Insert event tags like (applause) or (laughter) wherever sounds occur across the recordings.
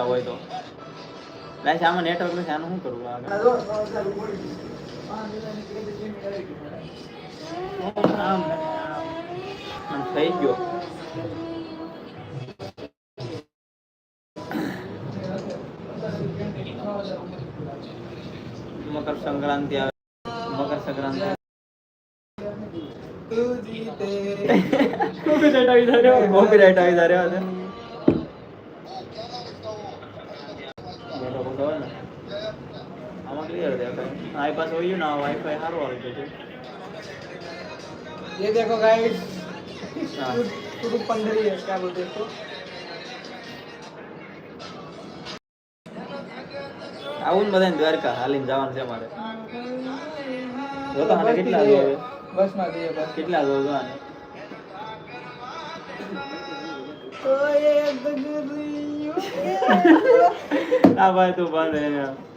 હોય તો. લાઈસ આમાં નેટવર્ક નથી આનું શું કરવું આગળ થઈ ગયો. મકર સંક્રાંતિ આવે. મકર સંક્રાંતિ કોપીરાઇટ (laughs) આવી જાય કોપીરાઇટ (laughs) આવી જાય રે બેઠો બેઠો હોય ને આમાં ક્લિયર દેખાય આઈ પાસે હોય ને વાઈફાઈ સારું આવી ગયું છે ये देखो गाइस હા. कुटुंब पंडरी है क्या बोलते हैं इसको આવું ને બધાને દ્વારકા હાલીને જવાનું છે મારે જો તો આને કેટલા જો હવે? बस में दिए बस કેટલા જો જો આને આ ભાઈ તું બાંધે અહીંયા. એ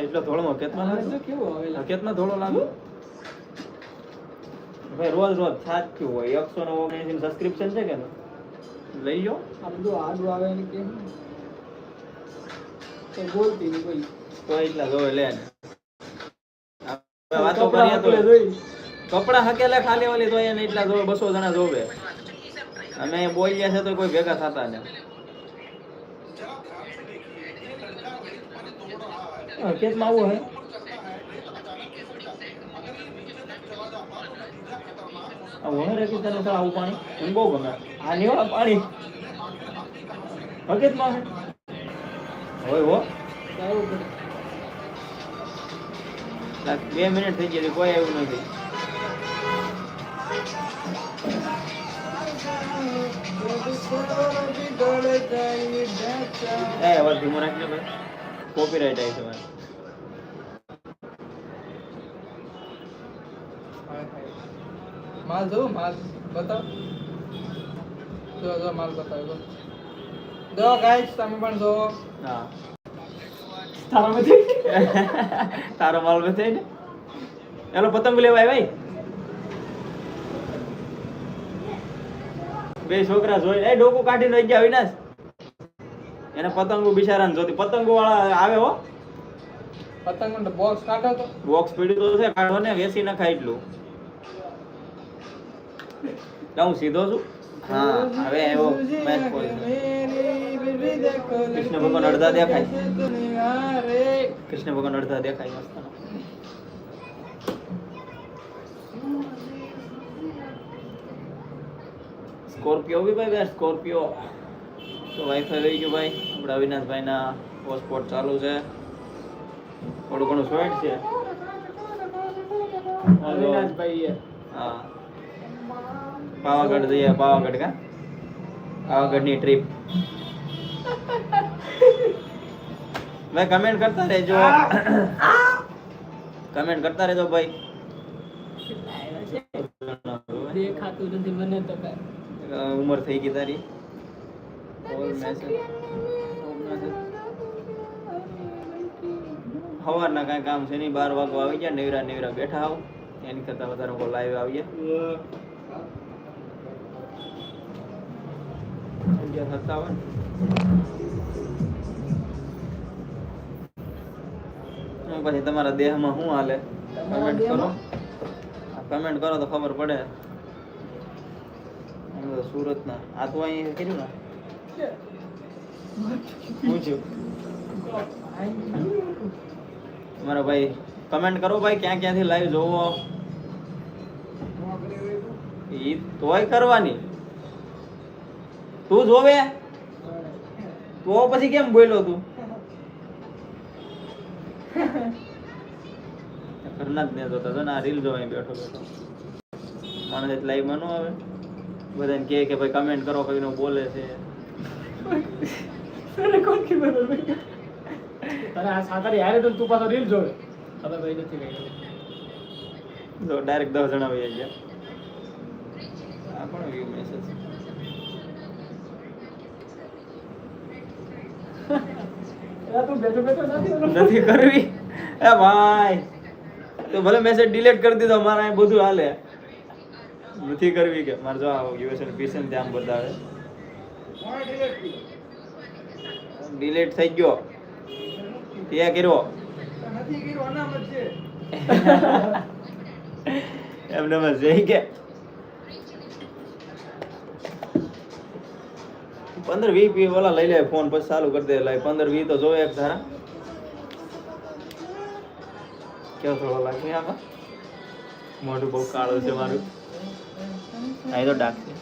એટલો ધોળો કેવું હવે હકીકતમાં ધોળો લાગે ભાઈ રોજ રોજ સાચું હોય. એકસો ને ઓગણીસી સબસ્ક્રિપ્શન છે કે લઈ લો આ બધું આડું આવે ને કેમ તો બોલતી નહીં કોઈ. તો એટલા જોવે લે ને. વાતો કરીએ તો કપડા હકેલે ખાલી વાલી તો એને એટલા જોવે બસો જણા જોવે. અમે બોલ્યા છે તો કોઈ ભેગા થતા ને. હકીકતમાં આવું હે. આ વહર હકી તને તો આવું પાણી? મને બહુ ગમે. આ પાણી. હકીકતમાં હે. હોય બે મિનિટ થઈ ગઈ કોઈ આવ્યું નથી. કોપીરાઇટ આવી તમારે માલ જો માલ બતાવ. જો જો માલ બતાવ જો. ગાઈસ તમે પણ જો હા. તારા (laughs) તારો માલ વેચાય ને? એલો પતંગ લેવા આવ્યા બે છોકરા જોઈ એ ડોકું કાઢીને રહી ગયા વિનાશ એને પતંગો બિચારાને જોતી. પતંગો વાળા આવે હો. પતંગ નો બોક્સ કાઢો તો. બોક્સ પીડ્યું તો છે કાઢો ને વેસી નખાય એટલું લા હું સીધો છું. હા હવે એવો મેચ કૃષ્ણ ભગવાન અડધા દેખાય. કૃષ્ણ ભગવાન અડધા દેખાય મસ્ત. સ્કોર્પિયો બી ભાઈ બેસ્ટ સ્કોર્પિયો. તો વાઈફાઈ લઈ ગયો ભાઈ. આપણા અવિનાશભાઈના હોટસ્પોટ ચાલુ છે. થોડું ઘણું સ્વેટ છે. અવિનાશભાઈ હા. પાવાગઢ જઈએ પાવાગઢ કા? પાવાગઢની ટ્રીપ ભાઈ કમેન્ટ કરતા રહેજો. કમેન્ટ કરતા રહેજો ભાઈ. દેખાતું નથી મને તો ઉંમર થઈ ગઈ તારી. ઓલ મેસેજ સવારના કાંઈ કામ છે નહીં બાર વાગવા આવી ગયા નેવરા નેવરા બેઠા આવ. એની કરતાં વધારે લાઈવ આવીએ. અગિયાર સત્તાવન પછી તમારા દેહમાં શું હાલે? કમેન્ટ કરો. કમેન્ટ કરો તો ખબર પડે. સુરત ના સુરતના. આ તો અહીં કર્યું ને? પૂછ્યું. તમારા ભાઈ કમેન્ટ કરો ભાઈ ક્યાં ક્યાંથી લાઈવ જોવો? ઈ તોય કરવાની. તું જોવે? તો પછી કેમ બોલ્યો તું? ઘરના જ ને જોતા ને આ રીલ જોવા બેઠો બેઠો. માણસ લાઈવમાં ન આવે. બધાને કહે કે ભાઈ કમેન્ટ કરો કઈ બોલે છે. તારે આ સાતારી હારે તો તું પાછો રીલ જોવે. હવે ભાઈ નથી કઈ તો ડાયરેક્ટ દસ જણા વહી ગયા. આ પણ વ્યૂ મેસેજ તું બેઠો બેઠો નથી નથી કરવી? એ ભાઈ તો ભલે મેસેજ ડિલીટ કરી દીધો મારે અહીં બધું હાલે. નથી કરવી કે? મારે જો યુએસએન પીસન ત્યાં બતાવે. ડિલીટ થઈ ગયો. ત્યાં કર્યો? નથી કર્યું અનામત (laughs) એમને મજા જઈ કે પંદર વી પી ઓલા લઈ લે ફોન પછી ચાલુ કરી દે. લાઈ પંદર વી તો જોવે એક ધારા. કેવો થોડો લાગે આમાં? મોઢું બહુ કાળું છે મારું. અહીં તો ડાક છે.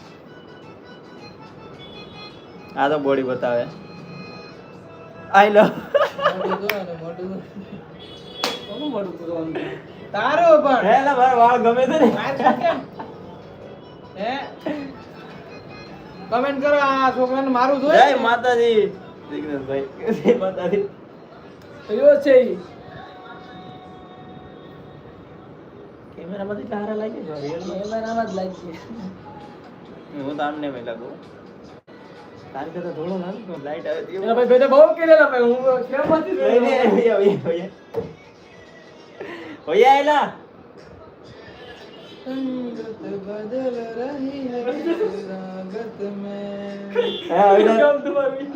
આ તો બોડી બતાવે. આઈ લો? તારું પણ. હેલા મારા વાળ ગમે ને. કેમ? હે? કમેન્ટ કરો આ છોકરાને મારું જય જોઈએ માતાજી. જિગ્નેશભાઈ જય માતાજી. કયો છે ઈ? કેમેરામાં એટલા હારા લાગે છે? કેમેરામાં જ લાગી. હું તો આમને મેં લાગુ. તારી કરતા થોડો ના તો લાઈટ આવે તો એના ભાઈ બેટા બહુ કેરેલા ભાઈ હું શેરમાંથી નહીં, નહીં, ભૈયા, संगत बदल रही है रागत में હા, આવેલા?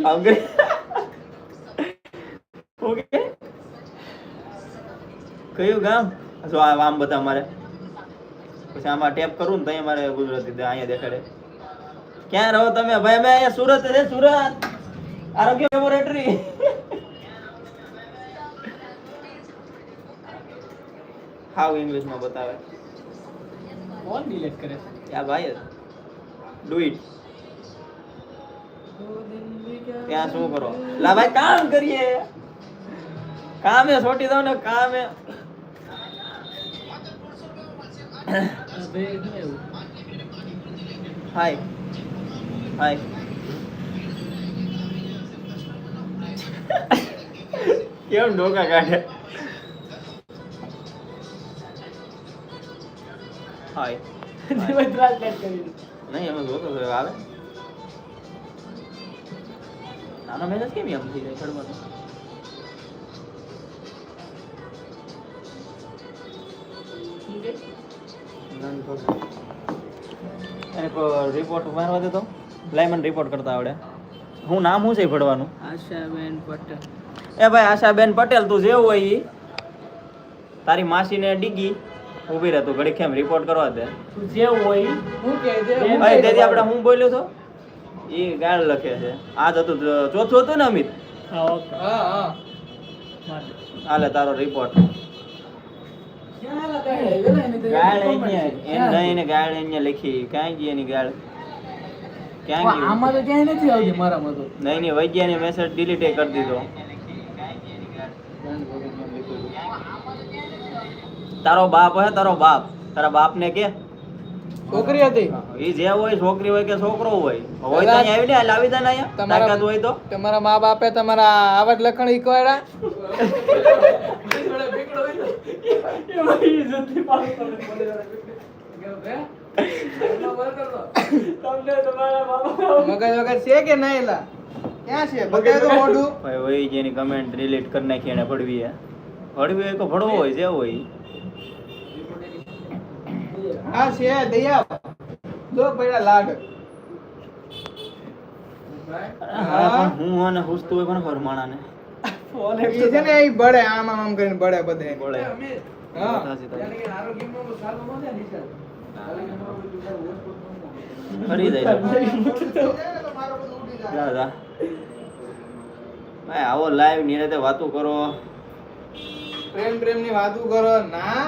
આમ કરી. ઓકે કયું ગામ જો આ આમ બધા મારે પછી આમાં ટેપ કરું ને તો મારે ગુજરાતી દે- અહીંયા દેખાડે ક્યાં રહો તમે ભાઈ અમે અહીંયા સુરત છે સુરત આરોગ્ય લેબોરેટરી હાવ ઇંગ્લિશમાં બતાવે કોણ ડિલીટ કરે આ ભાઈ ડુ ઇટ ત્યાં શું કરો લા ભાઈ કામ કરીએ કામે છોટી દો ને કામે હાય હાય કેમ ડોકા કાઢે હાય (laughs) નહીં એમાં જોતો તો આવે. નાનો મેસેજ કેમ એમ થઈ જાય ચડવાનો એક રિપોર્ટ મારવા દેતો લાઈમન રિપોર્ટ કરતા આવડે. હું નામ હું છે ભણવાનું આશાબેન પટેલ. એ ભાઈ આશાબેન પટેલ તું જેવું હોય તારી માસીને ડીગી. ઊભી રહે તું ઘડી કેમ રિપોર્ટ કરવા દે? જે હોય હું કે દે ભાઈ દેદી આપણે હું બોલ્યો તો? એ ગાળ લખે છે. આજ હતું ચોથું હતું ને અમિત? હા હા હા. હાલે તારો રિપોર્ટ ગાળ અહીંયા એને ગાળ અહીંયા લખી. કાંઈ ગઈ એની ગાળ? ક્યાં ગઈ? આમાં તો ક્યાંય નથી આવતી મારામાં તો. નહીં નહીં વૈજ્ઞાનિક મેસેજ ડિલીટ કરી દીધો. તારો બાપ હોય તારો બાપ. તારા બાપને કે? છોકરી હતી? એ જે હોય છોકરી હોય કે છોકરો હોય. હોય તો આવી ને લાવી દે ને તાકાત હોય તો. તમારા મા બાપે તમારા આવડ લખણ ઈકવાડા મગજ વગર છે કે નહીં એલા? ક્યાં છે? બતાય તો મોઢું. ભાઈ જેની કમેન્ટ ડિલીટ કરી નાખી એને પડવી હે. હોય તો ભડવો હોય જે હોય. હા છે દયા જો પડ્યા લાડ. હું. અને હુસતું હોય પણ ફરમાણા માણાને? એ છે ને એ બળે આમ આમ આમ કરીને બળે બધે. બોલે હા. ફરી જાય જા જા ભાઈ આવો લાઈવ નિરાતે વાતો કરો. પ્રેમ પ્રેમની વાતો કરો. ના.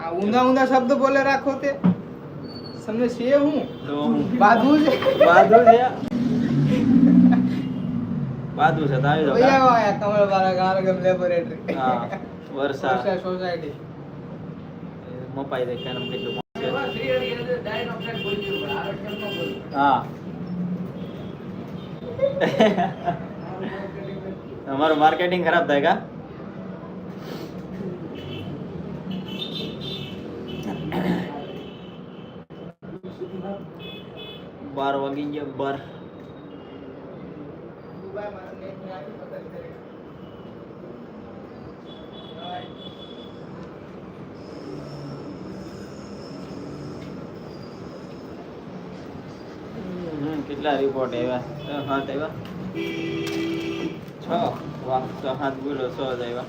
આ ઊંધા ઊંધા શબ્દ બોલે રાખો તે. તમને છે હું? તો બાધું છે. બાધુ છે? બાદુ છે તો આવી જાઓ. ભૈયા આયા કમળ વાળા ગારગમ લેબોરેટરી હા વર્ષા સોસાયટી મપાઈ દે કેમ કેટલું છે હા. (laughs) (laughs) તમારું માર્કેટિંગ ખરાબ થાય કા? બાર વાગી ગયા બાર. કેટલા રિપોર્ટ આવ્યા? છ, સાત આવ્યા? વાહ છ હાથ બોલો છ જ આવ્યા.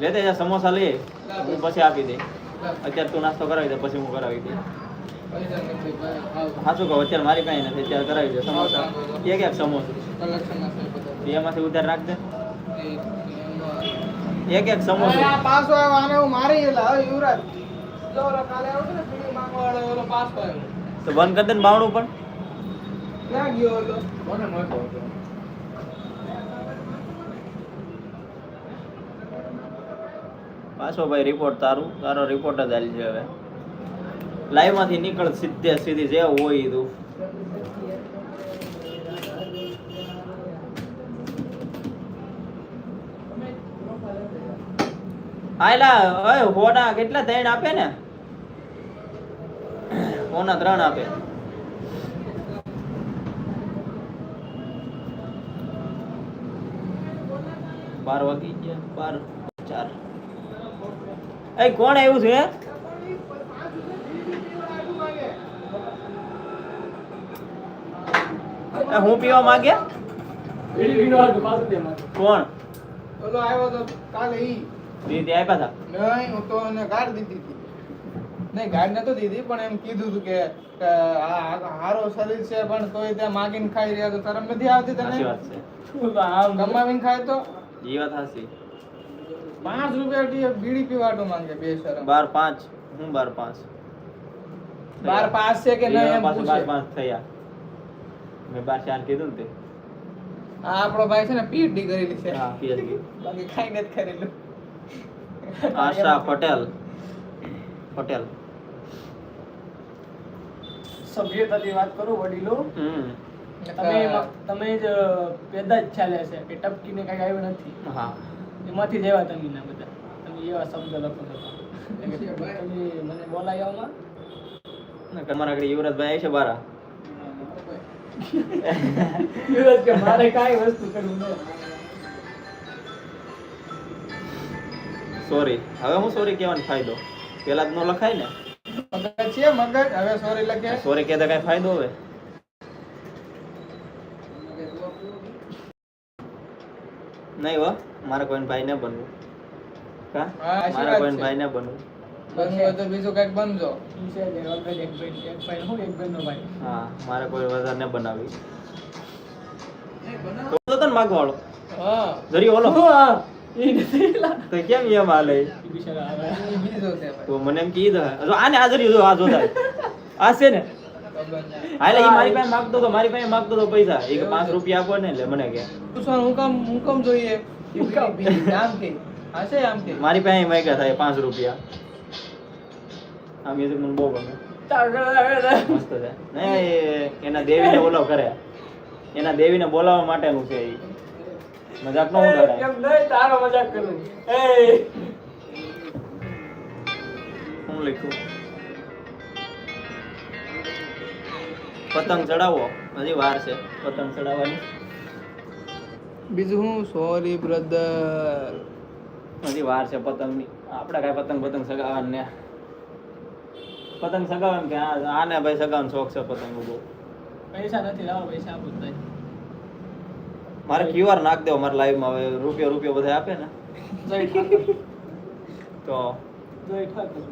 લેતે સમોસા લે હું પછી આપી દે. અત્યારે તું નાસ્તો કરાવી દે પછી હું કરાવી દે પૈસા નથી ભાઈ આવ. સાચું કહો અત્યારે મારી પાસે નથી અત્યારે કરાવી દે સમોસા. એક એક સમોસા. એમાંથી ઉધાર રાખ દે. એક એક સમોસા. પાસો આવ્યો આને હું મારી એટલે હવે યુવરાજ. લો લો કાલે આવ્યો ને પીડી માંગવા વાળો ઓલો પાસો આવ્યો. તો બંધ કરી દે ને બાવણું પણ. ક્યાં ગયો ઓલો? મને નહોતો હતો? પાછો ભાઈ રિપોર્ટ તારું. તારો રિપોર્ટ જ આલી છે હવે. લાઈવમાંથી નીકળ સીધે સીધી જે હોય તું. આયલા ઓય હોના કેટલા ત્રણ આપે ને? હોના ત્રણ આપે. બાર વાગી ગયા, બાર, ચાર. એ કોણ આવ્યું છે? હું પીવા માંગ્યા? કોણ? ઓલો આવ્યો તો કાલે ઈ. દીદી આપ્યા હતા નહીં હું તો એને ગાડ દીધી હતી. નહીં ગાડ નતો દીધી પણ એમ કીધું હતું કે હારો શરીર છે પણ તોય ત્યાં માગીને ખાઈ રહ્યા તો તરમ નથી આવતી સાચી તને વાત છે. ગમાવીને ખાય તો? ઈ વાત હાસી પાંચ રૂપિયા બીડી પીવાટો માંગે બે શરમ. બાર પાંચ. હું બાર પાંચ બાર પાંચ છે કે નહીં બાર પાંચ થયા. મેં બાર ચાર કીધું ને તે. આ આપણો ભાઈ છે ને પીએચડી કરેલી છે. હા પીએચડી બાકી ખાઈ નથી કરેલું. આશા પટેલ. પટેલ. સભ્યતાની વાત કરું વડીલો. હમ. તમે તમે જ પેદા જ ચાલ્યા છે કે ટપકીને કઈ આવ્યું નથી. હા. એમાંથી જ આવ્યા તમે ના બધા. તમે એવા શબ્દ લખો (laughs) તમે મને બોલાવ્યા તમારા આગળ યુવરાજભાઈ છે બારા. કે મારે કાંઈ વસ્તુ કરવું નહીં સોરી હવે હું સોરી કહેવાનો ફાયદો? પેલા જ નો લખાય ને? મગજ છે મગજ? હવે સોરી લખે. સોરી કહેતા કઈ ફાયદો હવે? નહીં હો મારે કોઈ ભાઈ ને બનવું. કા? હા, સાચી કોઈ ભાઈ ને બનવું. બનવું તો બીજું કંઈક બનજો. છે કે already એક ભાઈ એક ભાઈ હું એક ભાઈનો ભાઈ. હા મારે કોઈ વધારે ને બનાવી. તો તને માગવાળો. હા. જરી ઓલો. હા ઈ નથી લા. તો કેમ એમ હાલે? ઈ બિચારા આવે. ઈ બીજો છે ભાઈ. તો મને એમ કીધું આને હાજરી જો આ જોતા. આ છે ને? હાલે ઈ મારી પાસે માંગતો તો મારી પાસે માંગતો તો પૈસા. એ કે પાંચ રૂપિયા આપો ને એટલે મને કે. હું કામ હું કામ જોઈએ? કે. હા છે આમ કે. મારી પાસે માંગ્યા થાય પાંચ રૂપિયા. આ મ્યુઝિક મને બહુ ગમે. મસ્ત છે. ને એના દેવીને ઓલો કરે. એના દેવીને બોલાવવા માટેનું છે ઈ મજાક નો કેમ નહીં તારો મજાક કરું. એ. હું લખ્યું પતંગ ચડાવો. હજી વાર છે. પતંગ ચડાવવાની. બીજું હું? સોરી બ્રધર હજી વાર છે પતંગની. આપણે કાંઈ પતંગ પતંગ સગાવવાનું પતંગ સગાવવાનું કે આને ભાઈ સગાવવાનો શોખ છે પતંગ ઊભો પૈસા નથી લાવો પૈસા આપો થાય. મારે ક્યુઆર નાખ દેવો મારા લાઈવમાં હવે રૂપિયો રૂપિયો બધા આપે ને. તો જય ઠાકર.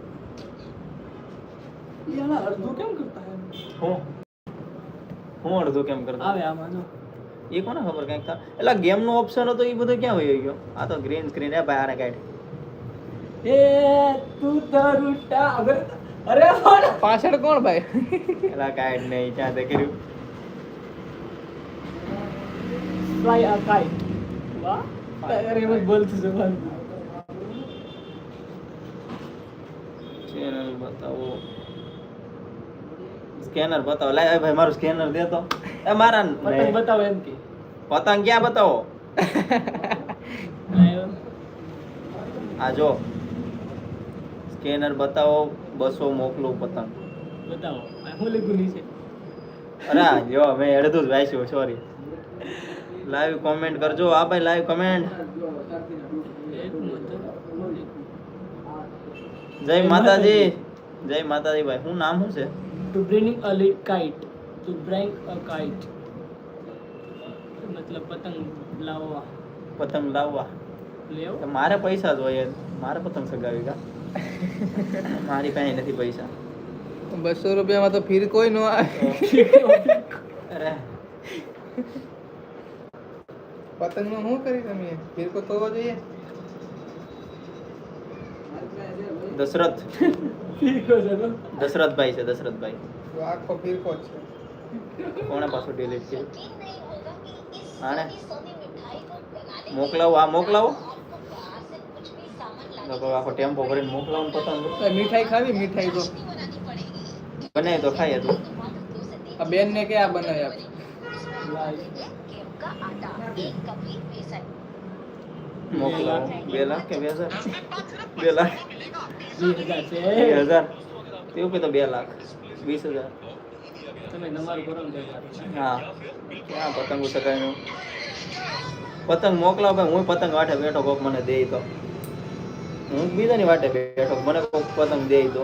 યાર અડધું કેમ કરતા હે? હું? હું અડધું કેમ કરતા? આવે આમાં જો. એ કોને ખબર કંઈક થાય એટલે ગેમનો ઓપ્શન હતો એ બધો ક્યાં વહી ગયો? આ તો ગ્રીન સ્ક્રીન હે ભાઈ આને કાઢ. એ તું તરુટા અગર અરે પણ. પાછળ કોણ ભાઈ? એલા કાઈ નહીં ત્યાં તે કર્યું. ફ્લાય અ કાઈ વાહ. અરે મત બોલતું છે ચેનલ બતાવો. સ્કેનર બતાવો. લાય ભાઈ મારું સ્કેનર દે તો. એ મારા પતંગ બતાવો એમ કે. પતંગ ક્યાં બતાવો? (laughs) આ જો. સ્કેનર બતાવો. બસો મોકલું પતંગ. બતાવો. હું લખ્યું છે અરે જો મેં અડધું જ વાંચ્યું સોરી લાઈવ કોમેન્ટ કરજો. આ ભાઈ લાઈવ કમેન્ટ જય માતાજી. જય માતાજી ભાઈ. શું નામ શું છે? To bring a lit kite. To bring a kite. મતલબ પતંગ લાવવા. પતંગ લાવવા. લેવો. મારે પૈસા જોઈએ. મારે પતંગ સગાવી કા? (laughs) મારી પાસે નથી પૈસા. બસો રૂપિયામાં તો ફીર કોઈ નો આવે. અરે. પતંગનું શું કરી તમે ફીરકો થવો જોઈએ? દશરથ. દશરથભાઈ છે દશરથભાઈ. આખો ફીરકો છે? કોણે પાછું ડિલીટ કર્યું? આને? મોકલાવો આ મોકલાવો. આખો ટેમ્પો ભરીને મોકલાવું પતંગ. મીઠાઈ ખાવી મીઠાઈ તો બનાવી તો ખાઈએ તું. આ બેન ને કે આ બનાવી આપ. બે લાખ કે બે હજાર? બે લાખ. હજાર છે. બે હજાર. તેવું કે તો બે લાખ. વીસ હજાર. હા. ક્યાં પતંગ પતંગ મોકલાવો ભાઈ હું પતંગ વાઠે બેઠો કોક મને દે તો. હું બીજાની વાટે બેઠો મને કોક પતંગ દે તો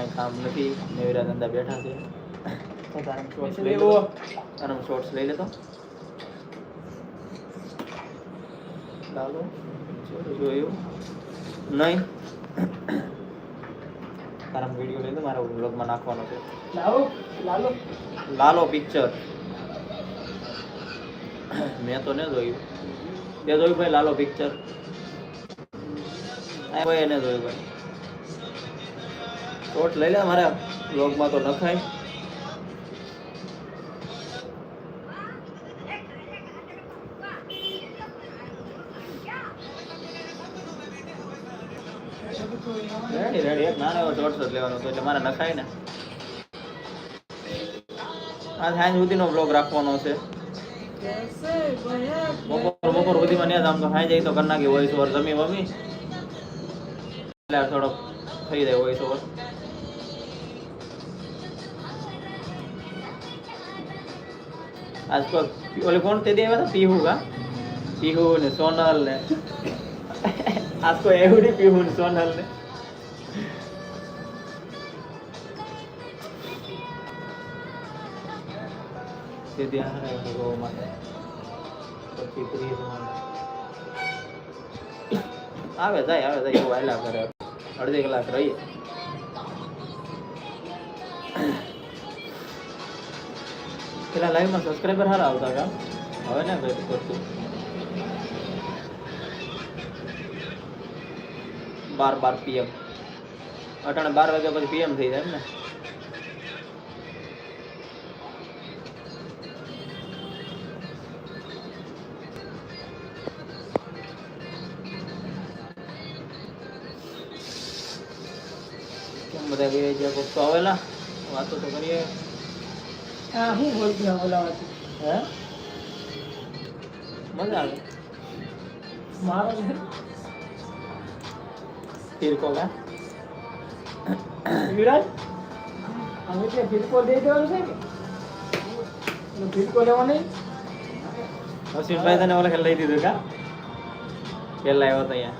કાંઈ કામ નથી. નેવરા ધંધા બેઠા છે. તો શોર્ટ્સ લઈ લો તારા શોર્ટ્સ લઈ લેતો. લાલો. જોયું નહીં. તારા વીડિયો લઈ લો મારા વ્લોગમાં નાખવાનો છે. લાવો લાલો. લાલો પિક્ચર મેં તો ન જોયું. તે જોયું ભાઈ લાલો પિક્ચર ભાઈ એને જોયું ભાઈ. શોર્ટ લઈ લે મારા બ્લોગમાં તો નખાય. રેડી રેડી એક નાનો એવો શોર્ટ જ લેવાનો હતો એટલે મારે નખાય ને. આ સાંજ સુધીનો બ્લોગ રાખવાનો છે. બપોર બપોર સુધીમાં નહીં આમ તો સાંજ જાય તો કરી નાખી વોઇસ ઓવર જમી વમી એટલે થોડોક થઈ જાય હોય તો આજ તો ઓલે કોણ તે દેવા હતા પીહુ કા? પીહુ ને સોનલ ને. આજ તો નહીં પીહુ ને સોનલ ને. તે ધ્યાન આવે, જાય આવે, જાય, એવું હાલ્યા કરે. અડધી કલાક રહીએ. પેલા લાઈવમાં સબસ્ક્રાઈબર હારા આવતા હતા. હવે ને ભાઈ કરતું બાર બાર પીએમ અટાણે બાર વાગ્યા પછી પીએમ થઈ જાય એમ ને? બધા જે કોક આવેલા. વાતો તો કરીએ. હા હું બોલતી બોલાવાથી હે? મજા આવે. મારો ફિરકો કા? વિરાજ અમે એટલે ફિરકો દઈ દેવાનો છે એનો ફિરકો લેવો નહીં? હસીનભાઈ તને ઓલે લઈ દીધું કા? પેલા આવ્યો તો અહીંયા.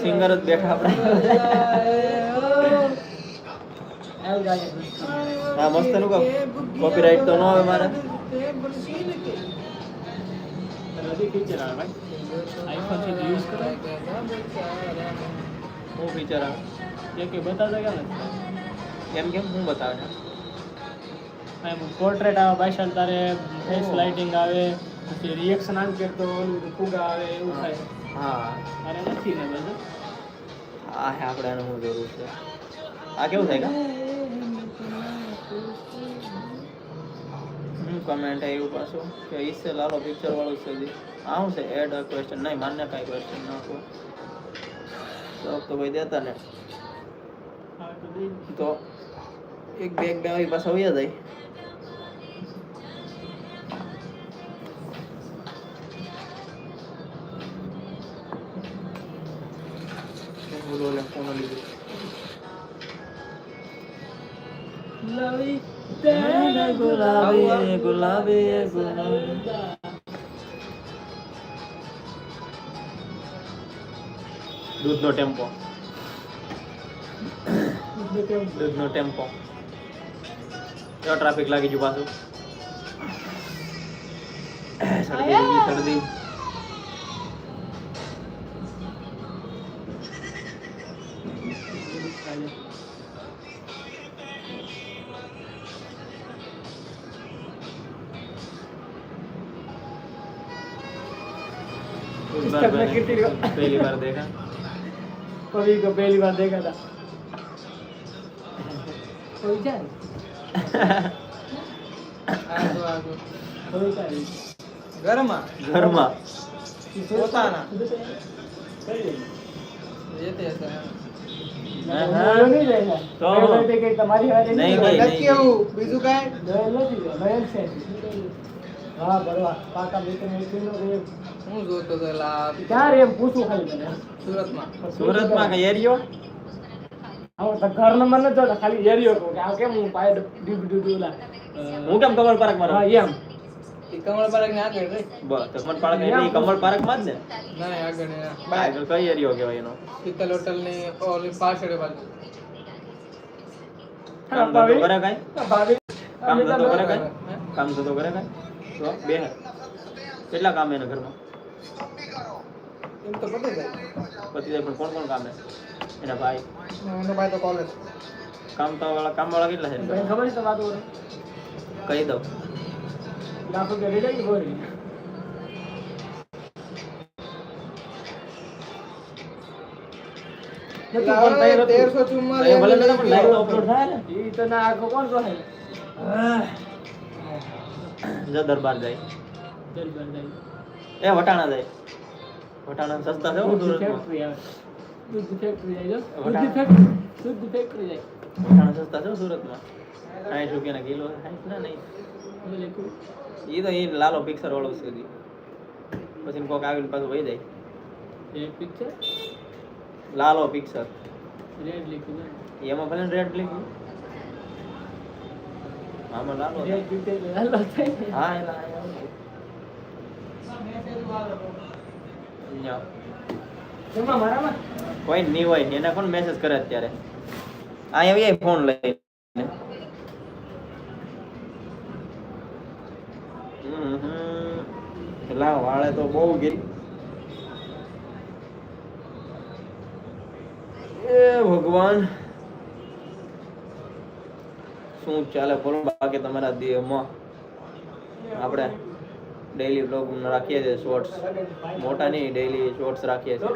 સિંગર જ બેઠા આપણે. હા મસ્તનું કોપીરાઇટ તો ન આવે મારે. રદી આવે. ભાઈ આઈફોન પછી યુઝ કરો હું ફીચર આવે બતાવતા કેમ? કેમ કેમ હું બતાવે એમ પોર્ટ્રેટ આવે પાછળ તારે ફેસ લાઇટિંગ આવે પછી રિએક્શન આમ કે તો ઓલું ફુગા આવે એવું થાય. હા. અરે નથી ને બધું? આ હે આપણે આને શું જરૂર છે? આ કેવું થાય કા? હું કમેન્ટ આવ્યું પાછું કે ઈસે લાલો પિક્ચર વાળું છે જી. આ શું છે? એડ અ ક્વેશ્ચન નહીં માન્ય કાંઈ ક્વેશ્ચન નાખો જવાબ તો ભાઈ દેતા ને. તો તો એક બે એક બે આવી પાછા વયા જાય. ગુલાબી ગુલાબી ગુલાબી દૂધનો ટેમ્પો. દૂધનો ટેમ્પો. કેવો ટ્રાફિક લાગી ગયું પાછું. શરદી ઊભી, पहली बार देखा कवि को पहली बार देखा था कोई क्या આગો આગો कोई क्या ઘરમાં ઘરમાં પોતાના. કઈ જે તે છે હા, તો હા. નહીં જાય તો? તો તમારી હારે નહીં, જાય. નહીં. નથી કેવું બીજું કાંઈ જોયેલ નથી તો, જોયેલ છે હા બરોબર પાકા મિત્ર મિત્રનો તો એક હું જોતો તો લા ક્યાં રે એમ પૂછું ખાલી માં સુરતમાં. સુરતમાં કઈ એરિયો? આવો તો ઘર નંબર ન જોતો ખાલી એરિયો કહું કે આ કેમ હું પાય ડીબ ડીબ ઓલા હું કેમ કમળ પાર્કમાં હા એમ. કમળ પાર્ક ને આગળ રે બસ કમળ પાર્ક એટલે કમળ પાર્કમાં જ ને? ના ના, આગળ ને બાય આગળ કઈ એરિયો કહેવાય એનો? શીતલ હોટલની ઓલી પાછળ બાજુ. કામ તો કરે કાંઈ? કામ તો કરે હે? કામ તો કરે કાંઈ? તો બે કેટલા કામ એના ઘરમાં? એમ તો પતી જાય. પતી જાય પણ કોણ કોણ કામ? હે એના ભાઈ. એનો ભાઈ તો કોલેજ કામ તો વાળા કામ વાળા કેટલા છે? ખબર છે તો વાત કરે. કહી દો લાખ રૂપિયા લઈ જાય બોરી. તેરસો તો upload થાય ને. ઈ તો ના આખો કોણ જોહે દરબાર જાય. દરબાર જાય. એ વટાણા જાય વટાણા સસ્તા છે દૂધ ફેક્ટરી જાય. દૂધ ફેક્ટરી દૂધ ફેક્ટરી જાય વટાણા સસ્તા છે સુરતમાં. સાઠ રૂપિયાના કિલો સાઠ ના નહીં. એ તો એ લાલો પિક્ચર વાળો હજી. પછી કોક આવીને પાછું વહી જાય. Red picture Laalo picture red લીધું એમાં ભલે રેડ લીધું. આમાં લાલો રેડ પિક્ચર હાલો થાય હા અહીંયા. કોઈ નહીં હોય એના કોણ મેસેજ કરે અત્યારે? અહીંયા આવી ફોન લઈ. પેલા વાળે તો બહુ ગીરી એ ભગવાન. શું ચાલે? બોલો બાકી તમારા દેહમાં. આપણે ડેઈલી બ્લોગ રાખીએ છીએ શોર્ટ્સ મોટા નહીં ડેઈલી શોર્ટ્સ રાખીએ છીએ.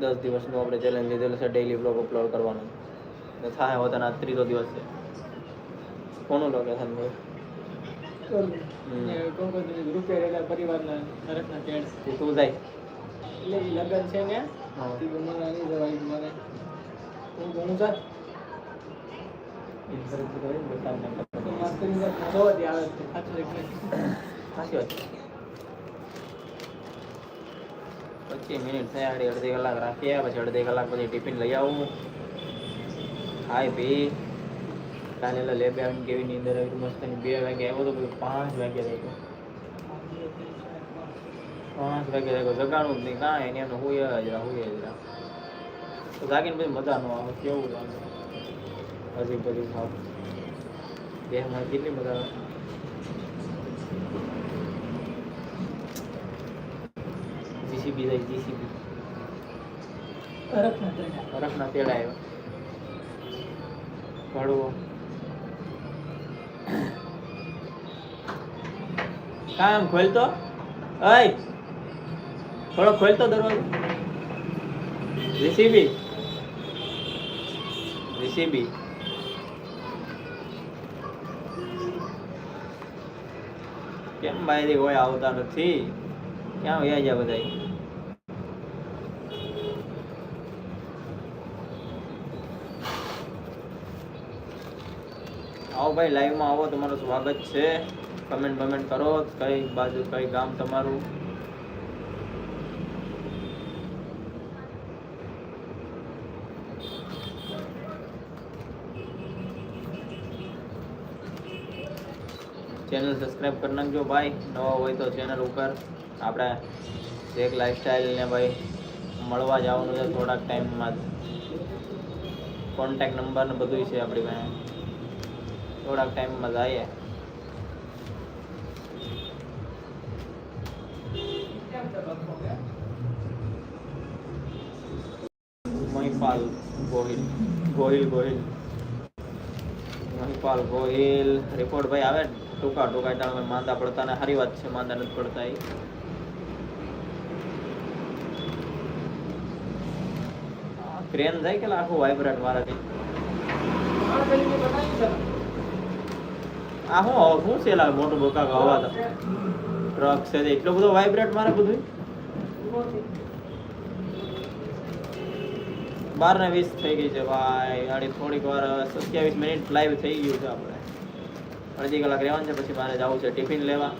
દસ દિવસનું આપણે ચેલેન્જ લીધેલું છે ડેઈલી બ્લોગ અપલોડ કરવાનું. ને થાય હોતાના ત્રીજો દિવસ છે. કોનું લોકેશન ભાઈ પરિવારના તે તું જાય. એટલે ઈ છે ને? હા. હું ઘણું છે તો માસ્તરી ને જોવા દે આવે છે સાચું છે કે નહીં? સાચી વાત પચીસ મિનિટ થયા અડધી કલાક રાખીએ પછી અડધી કલાક પછી ટિફિન લઈ આવું. ખાઈ પી. કાલે લે બે આવીને કેવી નીંદર આવી, મસ્ત બે વાગે આવ્યો તો પછી પાંચ વાગે રહ્યો પાંચ વાગે રહ્યો જગાડું જ નહીં, કાંઈ એની એમને હોય જ રહ્યા હોય જ રહ્યા તો જાગીને પછી મજા ન આવે, કેવું લાગે? હજી બધી ખાવ બે માં કેટલી બધા જીસીબી થઈ જીસીબી. બરફના તેડા આવ્યો. કડવો કામ ખોલતો? અય થોડો ખોલતો દરવાજો. જીસીબી. જીસીબી. કેમ ભાઈ કોઈ આવતા નથી? ક્યાં વ્યા ગયા બધા આવો ભાઈ લાઈવમાં આવો, તમારું સ્વાગત છે. કમેન્ટ બમેન્ટ કરો, કઈ બાજુ, કઈ ગામ તમારું? ચેનલ સબસ્ક્રાઈબ કરી નાખજો ભાઈ. નવા હોય તો ચેનલ ઉપર. આપણે એક લાઈફસ્ટાઈલ ને ભાઈ મળવા જવાનું છે થોડાક ટાઈમમાં કોન્ટેક નંબર ને બધું છે આપણી પાસે. થોડાક ટાઈમમાં જઈએ. મહિપાલ ગોહિલ. ગોહિલ ગોહિલ. મહિપાલ ગોહિલ. રિપોર્ટ ભાઈ આવે ટૂંકા ટૂંકા ટાણે માંદા પડતા ને સારી વાત છે, માંદા નથી પડતા એ. ક્રેન જાય કે આખું વાઇબ્રેટ મારાથી? આ હું શું છે લા મોટું બકાક અવાજ ટ્રક છે એટલો બધો વાઇબ્રેટ મારે બધું બાર ને વીસ થઈ ગઈ છે ભાઈ. અડી થોડીક વાર સત્યાવીસ મિનિટ લાઈવ થઈ ગયું છે આપણે. અડધી કલાક રહેવાનું છે, પછી મારે જવું છે ટિફિન લેવા.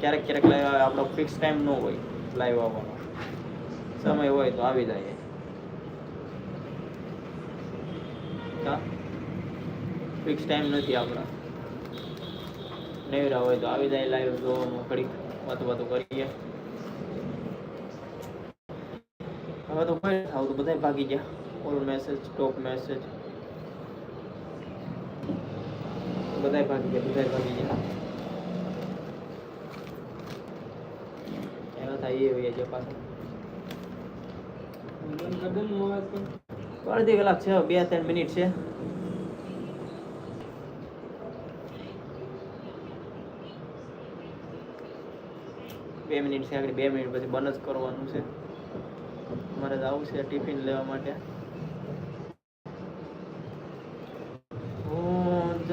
ક્યારેક ક્યારેક લાઈવ આવે, આપણો ફિક્સ ટાઈમ ન હોય લાઈવ આવવાનો. સમય હોય તો આવી જાય ફિક્સ ટાઈમ નથી આપણા. નેવરા હોય તો આવી જાય લાઈવ જોવાનું ઘડીક વાતો વાતો કરીએ. હવે તો કોઈ થાવ તો બધા ભાગી ગયા. ઓલ મેસેજ ટોપ મેસેજ બધા ભાગી ગયા, બધાય ભાગી ગયા. એનો થાય એ હોય છે પાછું. અડધી કલાક છે, બે ત્રણ મિનિટ છે. બે મિનિટ છે આગળ, બે મિનિટ પછી બંધ જ કરવાનું છે. મારે આવું છે ટિફિન લેવા માટે.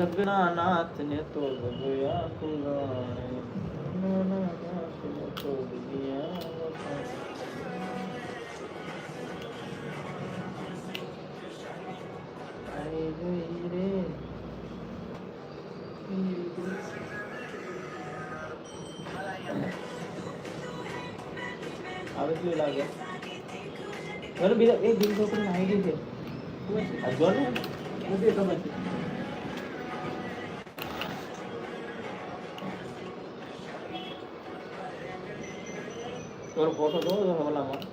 જગના નાથ ને તો ભગયા કુલાણે તો ગઈ રે આવે કેવું લાગે બીજા એક બીજી છોકરીને આઈડી છે. આ જો ને નથી થોડો ફોટો જોવો છો ઓલામાં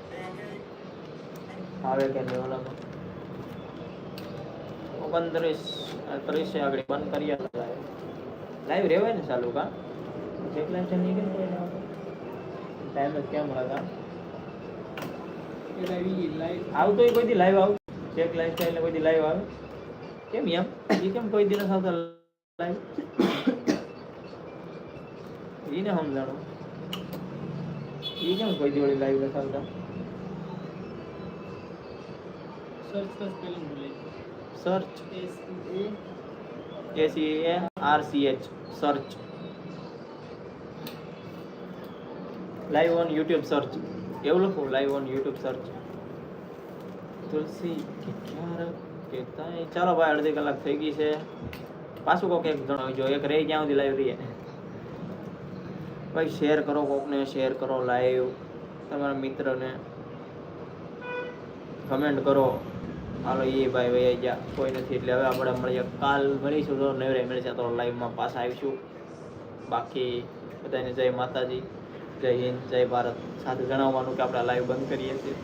આવે કે નહીં ઓલામાં ઓગણત્રીસ ત્રીસે આગળ બંધ કરીએ લાઈવ લાઈવ રહેવાય ને ચાલુ કા લાઈવ છે નહીં કોઈ ટાઈમ જ કેમ live આવતો કોઈ દી લાઈવ આવ ચેક લાઈવ સ્ટાઈલ કોઈ દી લાઈવ આવે કેમ એમ એ કેમ કોઈ દિવસ આવતા લાઈવ એને સમજાણો એ કેમ કોઈ દિવસ લાઈવ નથી આવતા search પર spelling સર્ચ ગયું. S A. A R C H search live on YouTube search એવું લખું લાઈવ ઓન યુટ્યુબ સર્ચ તુલસી કે ક્યાર ચાલો ભાઈ અડધી કલાક થઈ ગઈ છે. પાછું કોક એક જણાવજો એક રહી જ્યાં સુધી લાઈવ રહીએ. ભાઈ શેર કરો કોકને શેર કરો લાઈવ તમારા મિત્રને. કમેન્ટ કરો. હાલો, એ ભાઈ ભાઈ ગયા. કોઈ નથી, એટલે હવે આપણે મળીએ કાલ મળીશું તો નવરે મળશે. તો લાઈવમાં પાછા આવીશું. બાકી બધાને જય માતાજી, જય હિન્દ, જય ભારત. સાથે જણાવવાનું કે આપણે લાઈવ બંધ કરીએ છીએ.